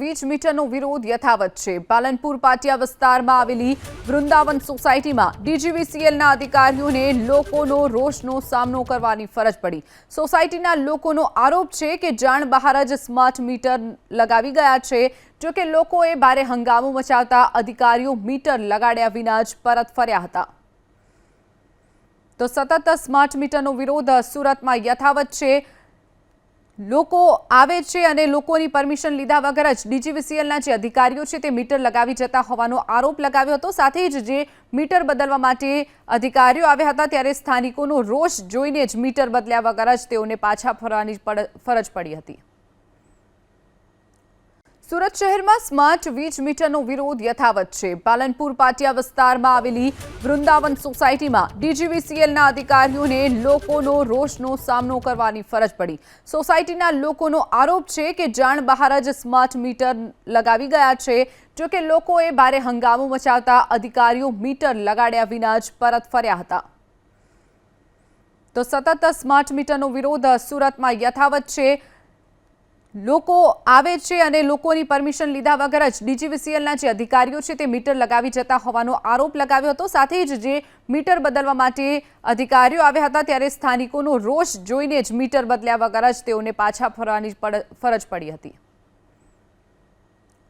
વીજ મીટરનો વિરોધ યથાવત છે. પાલનપુર પાટિયા વિસ્તારમાં આવેલી વૃંદાવન સોસાયટીમાં ડીજીવીસીએલના અધિકારીઓને લોકોનો રોષનો સામનો કરવાની ફરજ પડી. સોસાયટીના લોકોનો આરોપ છે કે જાણ બહાર જ સ્માર્ટ મીટર લગાવી ગયા છે. જોકે લોકોએ ભારે હંગામો મચાવતા અધિકારીઓ મીટર લગાડ્યા વિના જ પરત ફર્યા હતા. તો સતત સ્માર્ટ મીટરનો વિરોધ સુરતમાં યથાવત છે. લોકો આવે છે અને લોકોની પરમિશન લીધા વગર જ ડીજીવીસીએલના જે અધિકારીઓ છે તે મીટર લગાવી જતા હોવાનો આરોપ લગાવ્યો હતો. સાથે જ જે મીટર બદલવા માટે અધિકારીઓ આવ્યા હતા ત્યારે સ્થાનિકોનો રોષ જોઈને જ મીટર બદલ્યા વગર જ તેઓને પાછા ફરવાની ફરજ પડી હતી. સુરત શહેરમાં સ્માર્ટ વીજ મીટરનો વિરોધ યથાવત છે. પાલનપુર પાટિયા વિસ્તારમાં આવેલી વૃંદાવન સોસાયટીમાં ડીજીવીસીએલના અધિકારીઓને લોકોનો રોષનો સામનો કરવાની ફરજ પડી. સોસાયટીના લોકોનો આરોપ છે કે જાણ બહાર જ સ્માર્ટ મીટર લગાવી ગયા છે. જો કે લોકોએ ભારે હંગામો મચાવતા અધિકારીઓ મીટર લગાડ્યા વિના જ પરત ફર્યા હતા. તો સતત સ્માર્ટ મીટરનો વિરોધ સુરતમાં યથાવત છે. લોકો આવે છે અને લોકોની પરમિશન લીધા વગર જ ડીજીવીસીએલના જે અધિકારીઓ છે તે મીટર લગાવી જતા હોવાનો આરોપ લગાવ્યો હતો. સાથે જ જે મીટર બદલવા માટે અધિકારીઓ આવ્યા હતા ત્યારે સ્થાનિકોનો રોષ જોઈને જ મીટર બદલ્યા વગર જ તેઓને પાછા ફરવાની ફરજ પડી હતી.